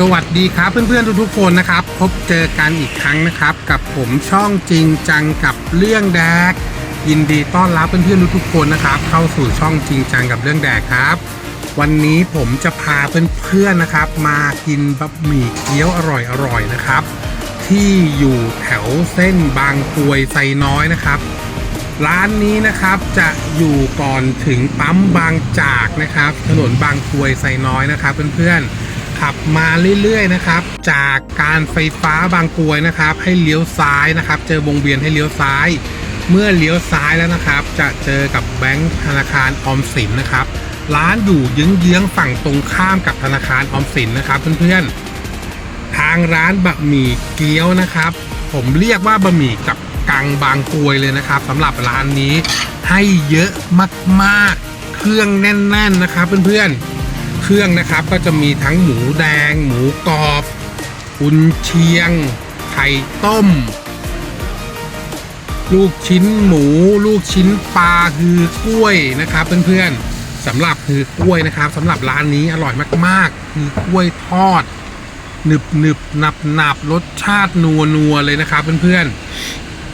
สวัสดีครับเพื่อนๆทุกๆคนนะครับ พบเจอกันอีกครั้งนะครับ กับผมช่องจริงจังกับเรื่องแดก ยินดีต้อนรับเพื่อนๆทุกๆคนนะครับ เข้าสู่ช่องจริงจังกับเรื่องแดกครับ วันนี้ผมจะพาเพื่อนๆนะครับ มากินบะหมี่เกี๊ยวอร่อยๆนะครับ ที่อยู่แถวเส้นบางกรวยไซน้อยนะครับ ร้านนี้นะครับจะอยู่ก่อนถึงปั๊มบางจากนะครับ ถนนบางกรวยไซน้อยนะครับ เพื่อนๆ ขับมาเรื่อยๆนะครับ จากการไฟฟ้าบางกรวยนะครับ ให้เลี้ยวซ้ายนะครับ เจอวงเวียนให้เลี้ยวซ้าย เมื่อเลี้ยวซ้ายแล้วนะครับ จะเจอกับแบงก์ธนาคารออมสินนะครับ ร้านอยู่เยื้องๆฝั่งตรงข้ามกับธนาคารออมสินนะครับเพื่อนๆ ทางร้านบะหมี่เกี๊ยวนะครับ ผมเรียกว่าบะหมี่กับกังบางกรวยเลยนะครับสำหรับร้านนี้ให้เยอะมากๆ เครื่องแน่น ๆนะครับเพื่อนๆ เครื่องนะครับ ก็จะมีทั้งหมูแดง หมูกรอบกุนเชียง ไข่ต้ม ลูกชิ้นหมู ลูกชิ้นปลาคือกล้วยนะครับเพื่อนๆสำหรับคือกล้วยนะครับสำหรับร้านนี้อร่อยมากๆ คือกล้วยทอดหนึบหนึบหนับหนับรสชาตินัวนัวเลยนะครับเพื่อน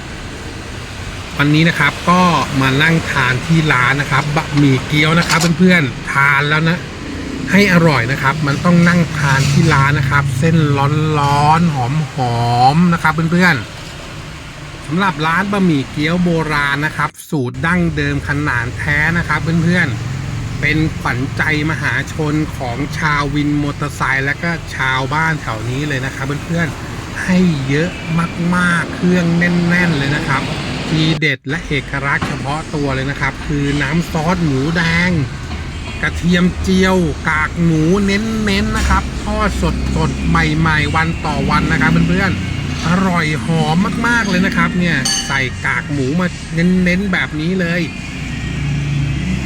ๆวันนี้นะครับก็มานั่งทานที่ร้านนะครับบะหมี่เกี๊ยวนะครับเพื่อนๆทานแล้วนะ ให้อร่อยนะครับ มันต้องนั่งทานที่ร้านนะครับ เส้นร้อนๆหอมๆนะครับเพื่อนๆสำหรับร้านบะหมี่เกี๊ยวโบราณนะครับ สูตรดั้งเดิมขนาดแท้นะครับเพื่อนๆเป็นขวัญใจมหาชนของชาววินมอเตอร์ไซค์และก็ชาวบ้านแถวนี้เลยนะครับเพื่อนๆให้เยอะมากๆเครื่องแน่น ๆ เลยนะครับทีเด็ดและเอกลักษณ์เฉพาะตัวเลยนะครับ คือน้ำซอสหมูแดง กระเทียมเจียวกากหมูเน้นๆนะครับทอดสดสดๆใหม่ๆวันต่อวันนะครับเพื่อนๆอร่อยหอมมากๆเลยนะครับ เนี่ยใส่กากหมูมาเน้นๆแบบนี้เลย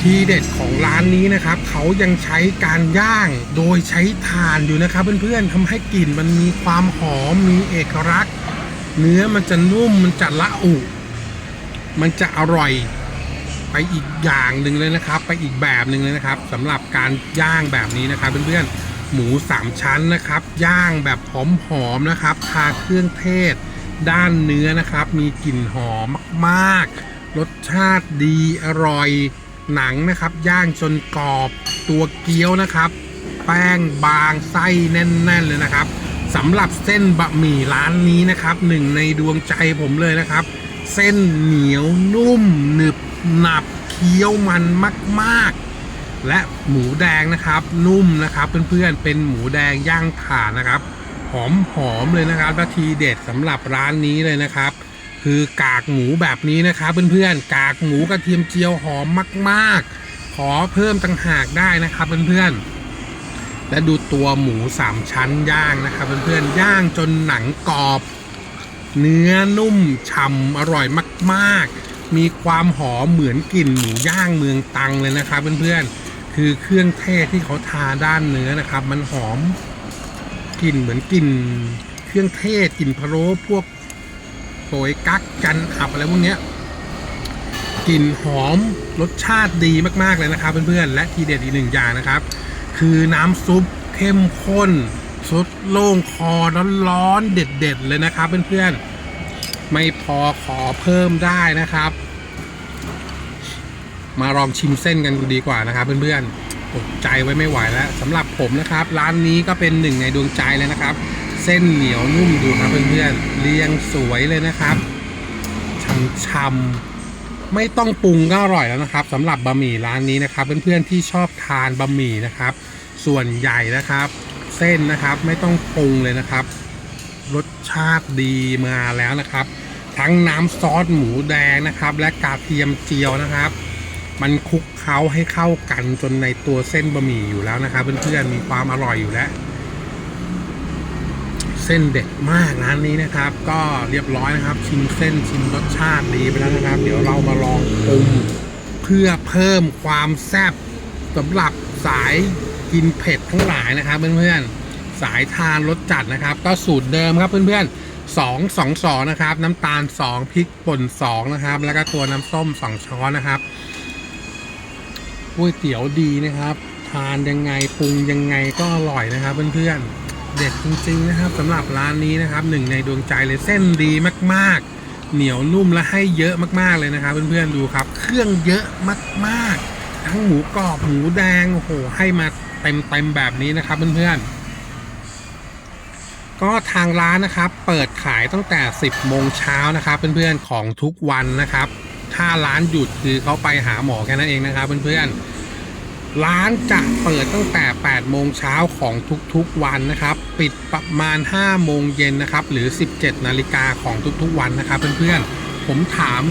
ทีเด็ดของร้านนี้นะครับ เขายังใช้การย่างโดยใช้ถ่านอยู่นะครับ เพื่อนๆทำให้กลิ่นมันมีความหอมมีเอกลักษณ์ เนื้อมันจะนุ่มมันจะละอุ มันจะอร่อย ไปอีกอย่างหนึ่งเลยนะครับ ไปอีกแบบหนึ่งเลยนะครับสำหรับการย่างแบบนี้นะครับเพื่อนๆหมูสามชั้นนะครับ ย่างแบบหอมๆนะครับทาเครื่องเทศ ด้านเนื้อนะครับ มีกลิ่นหอมมากๆ รสชาติดีอร่อยหนังนะครับ ย่างจนกรอบตัวเกี๊ยวนะครับ แป้งบางไส้แน่น ๆ เลยนะครับสำหรับเส้นบะหมี่ร้านนี้นะครับหนึ่งในดวงใจผมเลยนะครับ เส้นเหนียวนุ่มหนึบหนับเคี้ยวมันมาก ๆ และหมูแดงนะครับ นุ่มนะครับเพื่อนๆเป็นหมูแดงย่างถ่านนะครับหอมหอมๆเลยนะครับและทีเด็ดสำหรับร้านนี้เลยนะครับ คือกากหมูแบบนี้นะครับเพื่อนๆกากหมูกระเทียมเจียวหอมมาก ๆ ขอเพิ่มต่างหากได้นะครับเพื่อนๆและดูตัวหมูสามชั้นย่างนะครับเพื่อนๆย่างจนหนังกรอบ เนื้อนุ่มฉ่ำอร่อยมากๆ มีความหอมเหมือนกลิ่นหมูย่างเมืองตังเลยนะครับเพื่อนๆ คือเครื่องเทศที่เขาทาด้านเนื้อนะครับ มันหอมกลิ่นเหมือนกลิ่นเครื่องเทศกลิ่นพะโล้พวกโปยกั๊กกันอับอะไรพวกเนี้ยกลิ่นหอมรสชาติดีมากๆเลยนะครับเพื่อนๆ และทีเด็ดอีกหนึ่งอย่างนะครับ คือน้ำซุปเข้มข้น ซดโล่งคอร้อนๆเด็ด ๆ เลยนะครับ เพื่อนๆไม่พอขอเพิ่มได้นะครับ มาลองชิมเส้นกันดีกว่านะครับ เพื่อนๆอดใจไว้ไม่ไหวแล้วสำหรับผมนะครับ ร้านนี้ก็เป็นหนึ่งในดวงใจเลยนะครับ เส้นเหนียวนุ่มดูครับเพื่อนๆเรียงสวยเลยนะครับช่ำๆไม่ต้องปรุงก็อร่อยแล้วนะครับสำหรับบะหมี่ร้านนี้นะครับ เพื่อนๆที่ชอบทานบะหมี่นะครับ ส่วนใหญ่นะครับ เส้นนะครับ ไม่ต้องปรุงเลยนะครับ รสชาติดีมาแล้วนะครับ ทั้งน้ำซอสหมูแดงนะครับ และกระเทียมเจียวนะครับ มันคลุกเคล้าให้เข้ากันจนในตัวเส้นบะหมี่อยู่แล้วนะครับเพื่อนๆมีความอร่อยอยู่แล้ว เส้นเด็ดมากร้านนี้นะครับ ก็เรียบร้อยนะครับ ชิมเส้นชิมรสชาติดีไปแล้วนะครับ เดี๋ยวเรามาลองปรุงเพื่อเพิ่มความแซ่บสำหรับสาย กินเผ็ดทั้งหลายนะครับเพื่อนๆสายทานรสจัดนะครับ ก็สูตรเดิมครับเพื่อนๆสองสองสองนะครับน้ำตาลสองพริกป่นสองนะครับ แล้วก็ตัวน้ำส้มสองช้อนนะครับก๋วยเตี๋ยวดีนะครับ ทานยังไงปรุงยังไงก็อร่อยนะครับเพื่อนๆเด็ดจริงๆนะครับสำหรับร้านนี้นะครับหนึ่งในดวงใจเลยเส้นดีมากๆ เหนียวนุ่มและให้เยอะมากๆเลยนะครับเพื่อนๆดูครับ เครื่องเยอะมากๆ ทั้งหมูกรอบหมูแดงโอ้โหให้มา เต็มๆแบบนี้นะครับเพื่อนๆ ก็ทางร้านนะครับ เปิดขายตั้งแต่ 10โมงเช้านะครับเพื่อนๆของทุกวันนะครับ ถ้าร้านหยุดคือเขาไปหาหมอแค่นั้นเองนะครับเพื่อนๆร้านจะเปิดตั้งแต่ 8 โมงเช้าของทุกๆวันนะครับ ปิดประมาณ 5 โมงเย็นนะครับ หรือ 17 นาฬิกาของทุกๆวันนะครับเพื่อนๆ ผมถาม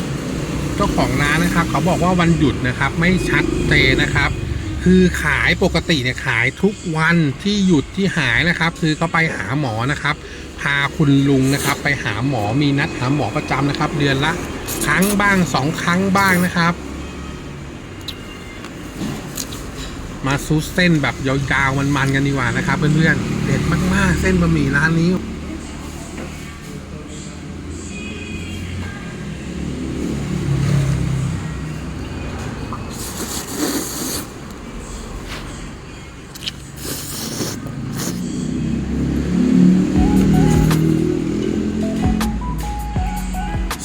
เจ้าของร้านนะครับ เขาบอกว่าวันหยุดนะครับ ไม่ชัดเจนนะครับ คือขายปกติเนี่ยขายทุกวันที่หยุดที่หายนะครับ คือเขาไปหาหมอนะครับ พาคุณลุงนะครับ ไปหาหมอมีนัดหาหมอประจำนะครับ เดือนละครั้งบ้างสองครั้งบ้างนะครับ มาซูสเส้นแบบยาวๆมันๆกันดีกว่านะครับ เพื่อนๆเด็ดมากๆ เส้นบะหมี่ร้านนี้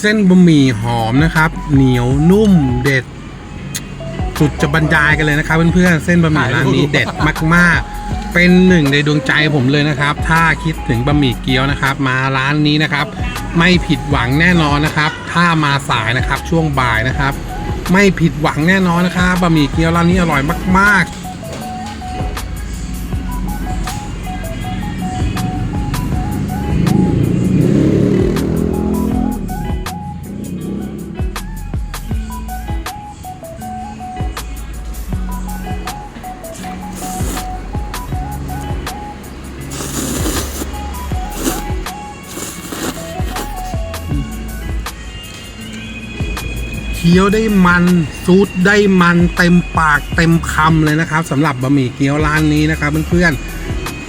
เส้นบะหมี่หอมนะครับ เหนียวนุ่มเด็ด สุดจะบรรยายกันเลยนะครับเพื่อนๆเส้นบะหมี่ร้านนี้เด็ดมากๆ เป็นหนึ่งในดวงใจผมเลยนะครับ ถ้าคิดถึงบะหมี่เกี๊ยวนะครับ มาร้านนี้นะครับ ไม่ผิดหวังแน่นอนนะครับ ถ้ามาสายนะครับช่วงบ่ายนะครับ ไม่ผิดหวังแน่นอนนะครับบะหมี่เกี๊ยวร้านนี้อร่อยมาก ๆ เคี้ยวได้มันซูดได้มันเต็มปากเต็มคำเลยนะครับสำหรับบะหมี่เกี๊ยวร้านนี้นะครับเพื่อน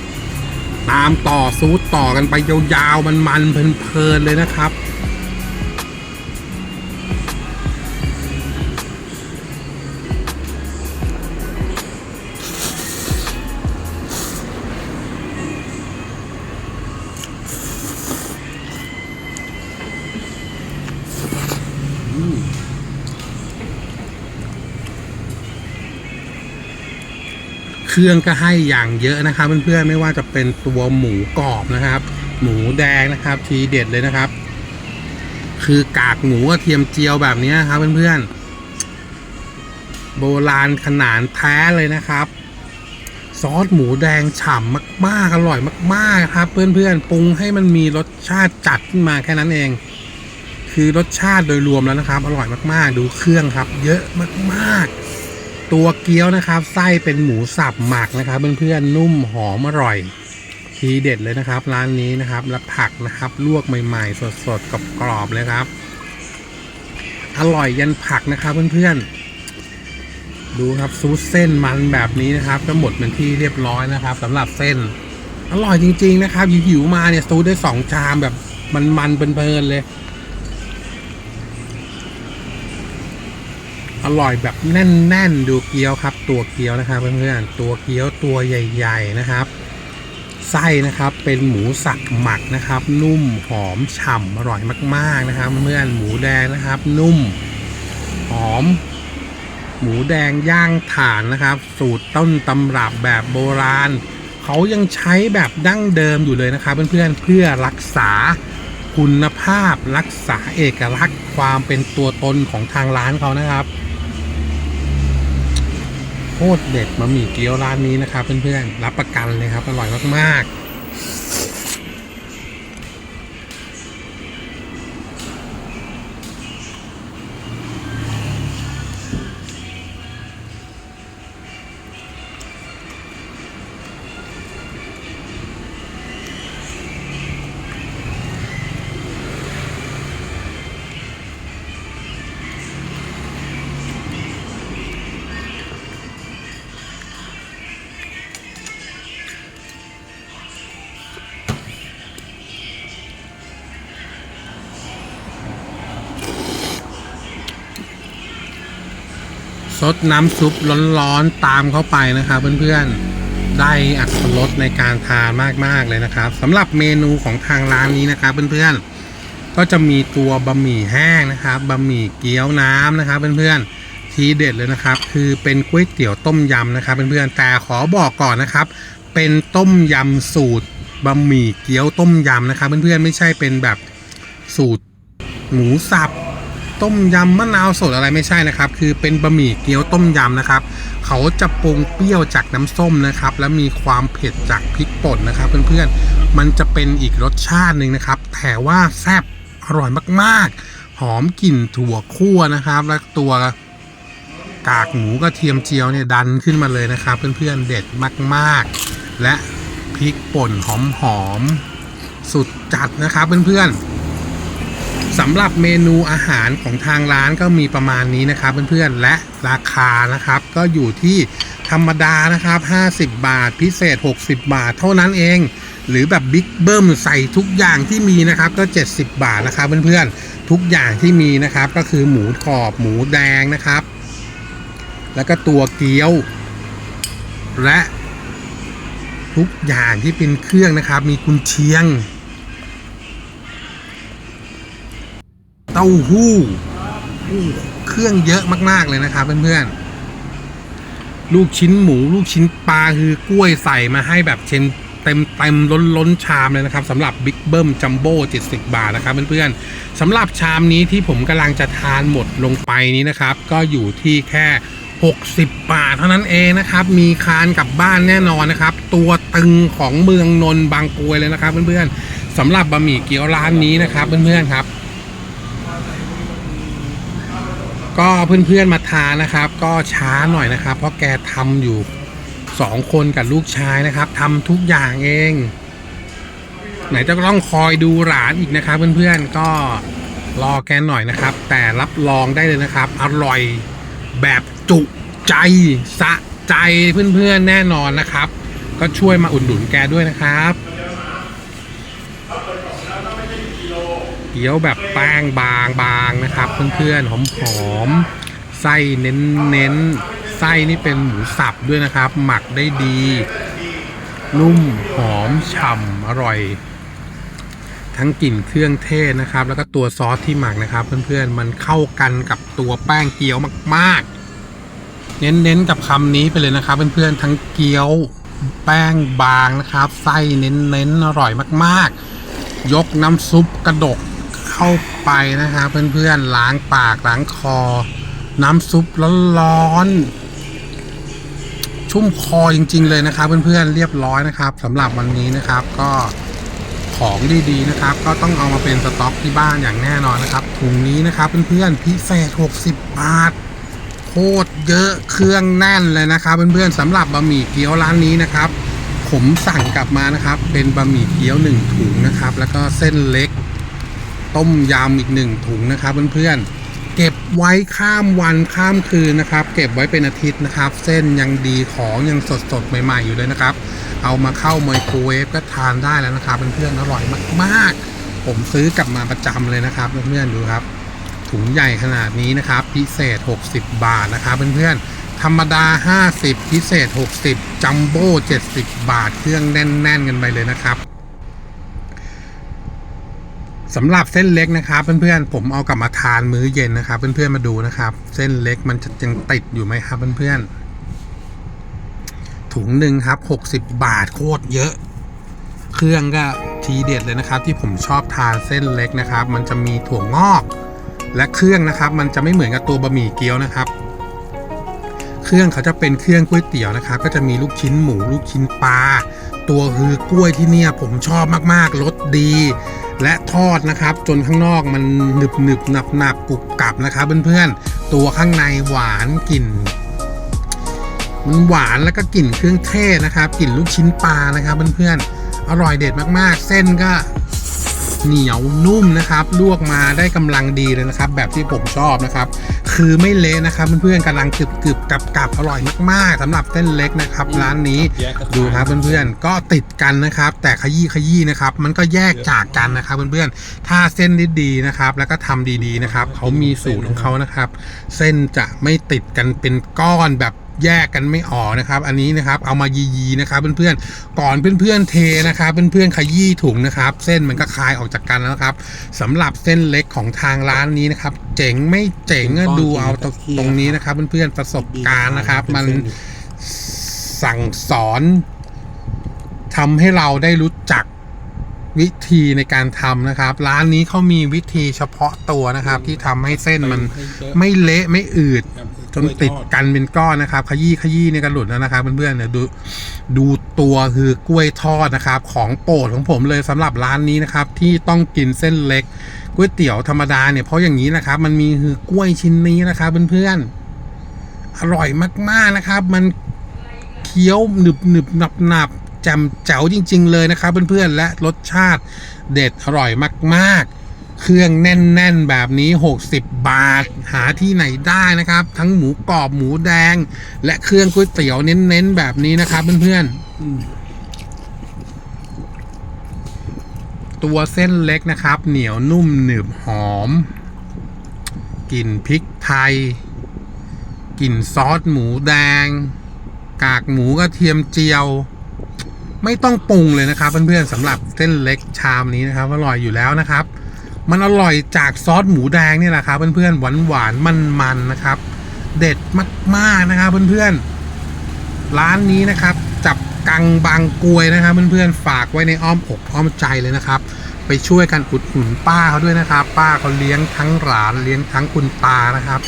ๆตามต่อซูดต่อกันไปยาวๆมันๆเพลินๆเลยนะครับ เครื่องก็ให้อย่างเยอะนะครับเพื่อนๆไม่ว่าจะเป็นตัวหมูกรอบนะครับ หมูแดงนะครับ ทีเด็ดเลยนะครับ คือกากหมูกระเทียมเจียวแบบนี้ครับเพื่อนๆโบราณขนาดแท้เลยนะครับ ซอสหมูแดงฉ่ำมากๆอร่อยมากๆครับ เพื่อนๆปรุงให้มันมีรสชาติจัดขึ้นมาแค่นั้นเอง คือรสชาติโดยรวมแล้วนะครับ อร่อยมากๆ ดูเครื่องครับ เยอะมากๆ ตัวเกี๊ยวนะครับไส้เป็นหมูสับหมักนะครับเพื่อนๆนุ่มหอมอร่อย ทีเด็ดเลยนะครับ ร้านนี้นะครับและผักนะครับลวกใหม่ๆ สดๆกับกรอบเลยครับ อร่อยยันผักนะครับเพื่อนๆดูครับซูสเส้นมันแบบนี้นะครับก็หมดเป็นที่เรียบร้อยนะครับสำหรับเส้น อร่อยจริง ๆ นะครับหิวๆมาเนี่ยซูดได้สองชามแบบมันๆเพลินๆเลย อร่อยแบบแน่นๆ ดูเกี๊ยวครับ ตัวเกี๊ยวนะครับเพื่อนๆตัวเกี๊ยวตัวใหญ่ ๆนะครับ ไส้นะครับเป็นหมูสับหมักนะครับ นุ่มหอมฉ่ำอร่อยมากๆนะครับเพื่อนหมูแดงนะครับ นุ่ม หอม หมูแดงย่างถ่านนะครับ สูตรต้นตำรับแบบโบราณเขายังใช้แบบดั้งเดิมอยู่เลยนะครับ เพื่อนๆเพื่อรักษาคุณภาพรักษาเอกลักษณ์ความเป็นตัวตนของทางร้านเขานะครับ โคตรเด็ดมะหมี่เกี๊ยวร้านนี้นะครับเพื่อนๆ รับประกันเลยครับ อร่อยมากๆ ซดน้ำซุปร้อนๆตามเข้าไปนะครับเพื่อนๆ ได้อัตรสในการทานมากๆเลยนะครับสำหรับเมนูของทางร้านนี้นะครับเพื่อนๆ ก็จะมีตัวบะหมี่แห้งนะครับบะหมี่เกี๊ยวน้ำนะครับเพื่อนๆ ทีเด็ดเลยนะครับ คือเป็นก๋วยเตี๋ยวต้มยำนะครับเพื่อนๆ แต่ขอบอกก่อนนะครับ เป็นต้มยำสูตรบะหมี่เกี๊ยวต้มยำนะครับเพื่อนๆ ไม่ใช่เป็นแบบสูตรหมูสับ ต้มยำมะนาวสดอะไรไม่ใช่นะครับ คือเป็นบะหมี่เกี๊ยวต้มยำนะครับ เขาจะปรุงเปรี้ยวจากน้ำส้มนะครับ และมีความเผ็ดจากพริกป่นนะครับ เพื่อนๆ มันจะเป็นอีกรสชาติหนึ่งนะครับ แต่ว่าแซ่บอร่อยมากๆ หอมกลิ่นถั่วคั่วนะครับ และตัวกากหมูกระเทียมเจียวเนี่ยดันขึ้นมาเลยนะครับ เพื่อนๆ เด็ดมากๆ และพริกป่นหอมๆ สุดจัดนะครับเพื่อนๆ สำหรับเมนูอาหารของทางร้านก็มีประมาณนี้นะครับเพื่อนๆและราคานะครับก็อยู่ที่ธรรมดานะครับ 50 บาท พิเศษ 60 บาท เท่านั้นเอง หรือแบบบิ๊กเบิ้มใส่ทุกอย่างที่มีนะครับก็ 70 บาทนะครับเพื่อนๆทุกอย่างที่มีนะครับก็คือหมูกรอบหมูแดงนะครับ แล้วก็ตัวเกี๊ยว และทุกอย่างที่เป็นเครื่องนะครับ มีกุนเชียง เต้าหู้ เครื่องเยอะมาก ๆ เลยนะครับเพื่อนๆ ลูกชิ้นหมู ลูกชิ้นปลาคือกล้วยใส่มาให้แบบเชนเต็มเต็มล้นล้นชามเลยนะครับสำหรับบิ๊กเบิ้มจัมโบ้70 บาทนะครับเพื่อนๆสำหรับชามนี้ที่ผมกำลังจะทานหมดลงไปนี้นะครับ ก็อยู่ที่แค่ 60 บาทเท่านั้นเองนะครับ มีคานกลับบ้านแน่นอนนะครับ ตัวตึงของเมืองนนทบางกรวยเลยนะครับเพื่อนๆสำหรับบะหมี่เกี๊ยวร้านนี้นะครับเพื่อนๆครับ ก็เพื่อนๆมาทานนะครับ ก็ช้าหน่อยนะครับ เพราะแกทำอยู่สองคนกับลูกชายนะครับทำทุกอย่างเอง ไหนจะต้องคอยดูหลานอีกนะครับ เพื่อนๆก็รอแกหน่อยนะครับ แต่รับรองได้เลยนะครับ อร่อยแบบจุใจสะใจเพื่อนๆแน่นอนนะครับ ก็ช่วยมาอุดหนุนแกด้วยนะครับ เกี๊ยวแบบแป้งบางบางๆนะครับ เพื่อนๆหอมหอมๆไส้เน้นเน้นๆไส้นี่เป็นหมูสับด้วยนะครับ หมักได้ดี นุ่มหอมฉ่ำอร่อย ทั้งกลิ่นเครื่องเทศนะครับ แล้วก็ตัวซอสที่หมักนะครับ เพื่อนๆมันเข้ากันกับตัวแป้งเกี๊ยวมากๆ เน้นๆกับคำนี้ไปเลยนะครับ เพื่อนๆทั้งเกี๊ยวแป้งบางนะครับ ไส้เน้นๆอร่อยมากๆ ยกน้ำซุปกระดก เข้าไปนะครับเพื่อนๆล้างปากล้างคอ น้ำซุปร้อนๆชุ่มคอจริง ๆ เลยนะครับเพื่อนๆเรียบร้อยนะครับสำหรับวันนี้นะครับก็ของดีๆนะครับ ก็ต้องเอามาเป็นสต็อกที่บ้านอย่างแน่นอนนะครับถุงนี้นะครับเพื่อนๆพิเศษ 60 บาทโคตรเยอะเครื่องแน่นเลยนะครับเพื่อนๆสำหรับบะหมี่เกี๊ยวร้านนี้นะครับ ผมสั่งกลับมานะครับ เป็นบะหมี่เกี๊ยวหนึ่งถุงนะครับ แล้วก็เส้นเล็ก ต้มยำอีกหนึ่งถุงนะครับเพื่อนๆเก็บไว้ข้ามวันข้ามคืนนะครับ เก็บไว้เป็นอาทิตย์นะครับ เส้นยังดีของยังสดๆใหม่ ๆ อยู่เลยนะครับ เอามาเข้าไมโครเวฟก็ทานได้แล้วนะครับเพื่อนๆอร่อยมากๆ ผมซื้อกลับมาประจำเลยนะครับเพื่อนๆดูครับ ถุงใหญ่ขนาดนี้นะครับ พิเศษ 60 บาทนะครับเพื่อนๆธรรมดา 50 พิเศษ 60จัมโบ้70 บาท เครื่องแน่น ๆ กันไปเลยนะครับ สำหรับเส้นเล็กนะครับเพื่อนๆผมเอากลับมาทานมื้อเย็นนะครับ เพื่อนๆมาดูนะครับ เส้นเล็กมันจะยังติดอยู่ไหมครับเพื่อนๆถุงหนึ่งครับ 60 บาทโคตรเยอะ เครื่องก็ทีเด็ดเลยนะครับ ที่ผมชอบทานเส้นเล็กนะครับ มันจะมีถั่วงอก และเครื่องนะครับ มันจะไม่เหมือนกับตัวบะหมี่เกี๊ยวนะครับ เครื่องเขาจะเป็นเครื่องก๋วยเตี๋ยวนะครับ ก็จะมีลูกชิ้นหมูลูกชิ้นปลาตัวคือกล้วยที่เนี่ยผมชอบมากๆรสดี และทอดนะครับ จนข้างนอกมันหนึบหนึบหนับหนับกรุบกรับนะครับเพื่อนๆ ตัวข้างในหวานกลิ่นมันหวานแล้วก็กลิ่นเครื่องเทศนะครับกลิ่นลูกชิ้นปลานะครับเพื่อนๆอร่อยเด็ดมากๆ เส้นก็ เหนียวนุ่มนะครับ ลวกมาได้กำลังดีเลยนะครับ แบบที่ผมชอบนะครับ คือไม่เละนะครับเพื่อนๆกำลังกรึบกรึบกับกับอร่อยมากๆสำหรับเส้นเล็กนะครับ ร้านนี้ดูครับเพื่อนๆก็ติดกันนะครับ แต่ขยี้ขยี้นะครับ มันก็แยกจากกันนะครับเพื่อนๆถ้าเส้นดีๆนะครับ แล้วก็ทำดีๆนะครับเขามีสูตรของเขานะครับ เส้นจะไม่ติดกันเป็นก้อนแบบ แยกกันไม่ออกนะครับ อันนี้นะครับเอามายีๆนะครับเพื่อนๆก่อนเพื่อนๆเทนะครับเพื่อนๆขยี้ถุงนะครับ เส้นมันก็คลายออกจากกันแล้วนะครับสำหรับเส้นเล็กของทางร้านนี้นะครับ เจ๋งไม่เจ๋งก็ดูเอาตรงตรงนี้นะครับ เพื่อนๆประสบการณ์นะครับ มันสั่งสอนทำให้เราได้รู้จักวิธีในการทำนะครับ ร้านนี้เขามีวิธีเฉพาะตัวนะครับ ที่ทำให้เส้นมันไม่เละไม่อืด จนติดกันเป็นก้อนนะครับ ขยี้ขยี้เนี่ยก็หลุดแล้วนะครับเพื่อนๆเนี่ยดูดูตัวคือกล้วยทอดนะครับ ของโปรดของผมเลยสำหรับร้านนี้นะครับ ที่ต้องกินเส้นเล็กก๋วยเตี๋ยวธรรมดาเนี่ยเพราะอย่างนี้นะครับ มันมีคือกล้วยชิ้นนี้นะครับเพื่อนๆอร่อยมากๆนะครับ มันเคี้ยวหนึบหนึบหนับหนับแจ่มแจ๋วจริง ๆ เลยนะครับเพื่อนๆและรสชาติเด็ดอร่อยมาก ๆ เครื่องแน่นๆแบบนี้ 60 บาท หาที่ไหนได้นะครับ ทั้งหมูกรอบหมูแดง และเครื่องก๋วยเตี๋ยวเน้นๆแบบนี้นะครับเพื่อนๆ ตัวเส้นเล็กนะครับ เหนียวนุ่มหนึบหอมกลิ่นพริกไทยกลิ่นซอสหมูแดง กากหมูกระเทียมเจียว ไม่ต้องปรุงเลยนะครับเพื่อนๆสำหรับเส้นเล็กชามนี้นะครับอร่อยอยู่แล้วนะครับ มันอร่อยจากซอสหมูแดงนี่แหละครับเพื่อนๆหวานหวานมันๆนะครับ เด็ดมากๆนะครับเพื่อนๆร้านนี้นะครับ จับกังบางกรวยนะครับเพื่อนๆฝากไว้ในอ้อมอกอ้อมใจเลยนะครับ ไปช่วยกันอุดหนุนป้าเขาด้วยนะครับ ป้าเขาเลี้ยงทั้งหลานเลี้ยงทั้งคุณตานะครับ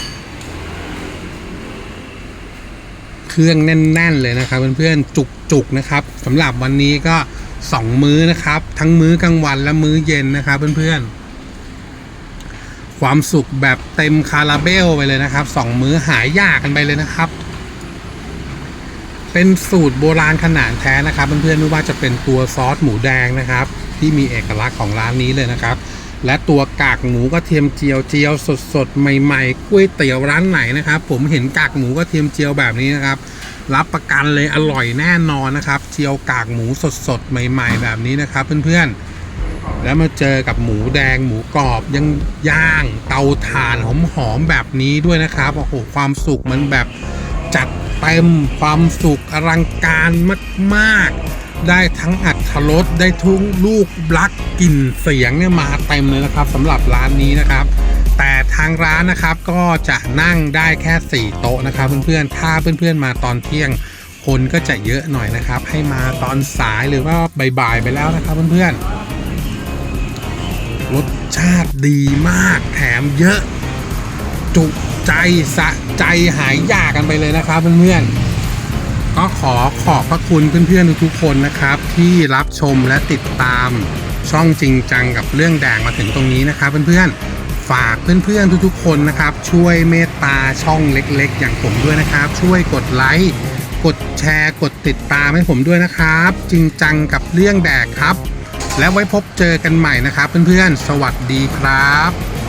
เครื่องแน่น ๆ เลยนะครับเพื่อนๆจุกๆนะครับสำหรับวันนี้ก็สองมื้อนะครับ ทั้งมื้อกลางวันและมื้อเย็นนะครับเพื่อนๆ ความสุขแบบเต็มคาราเบลไปเลยนะครับสองมื้อหายยากกันไปเลยนะครับ เป็นสูตรโบราณขนาดแท้นะครับเพื่อนๆไม่ว่าจะเป็นตัวซอสหมูแดงนะครับ ที่มีเอกลักษณ์ของร้านนี้เลยนะครับ และตัวกากหมูกระเทียมเจียวเจียวสดๆใหม่ๆก๋วยเตี๋ยวร้านไหนนะครับ ผมเห็นกากหมูกระเทียมเจียวแบบนี้นะครับรับประกันเลยอร่อยแน่นอนนะครับ เจียวกากหมูสดๆใหม่ ๆ แบบนี้นะครับ เพื่อนๆ แล้วมาเจอกับหมูแดงหมูกรอบยังย่างเตาถ่านหอมๆแบบนี้ด้วยนะครับโอ้โหความสุขมันแบบจัดเต็มความสุขอลังการมากๆ ได้ทั้งอัดรสได้ทุกลูกบลักกลิ่นเสียงเนี่ยมาเต็มเลยนะครับสำหรับร้านนี้นะครับ แต่ทางร้านนะครับก็จะนั่งได้แค่ 4 โต๊ะนะครับเพื่อนๆถ้าเพื่อนๆมาตอนเที่ยงคนก็จะเยอะหน่อยนะครับ ให้มาตอนสายหรือว่าบ่ายๆไปแล้วนะครับเพื่อนๆ ชาติดีมากแถมเยอะ จุใจสะใจหายยากกันไปเลยนะครับเพื่อนๆก็ขอขอบพระคุณเพื่อนๆทุกๆคนนะครับ ที่รับชมและติดตามช่องจริงจังกับเรื่องแดงมาถึงตรงนี้นะครับเพื่อนๆฝากเพื่อนๆทุกๆคนนะครับ ช่วยเมตตาช่องเล็กๆ อย่างผมด้วยนะครับ ช่วยกดไลค์กดแชร์กดติดตามให้ผมด้วยนะครับ จริงจังกับเรื่องแดกครับ แล้วไว้พบเจอกันใหม่นะครับเพื่อนๆ สวัสดีครับ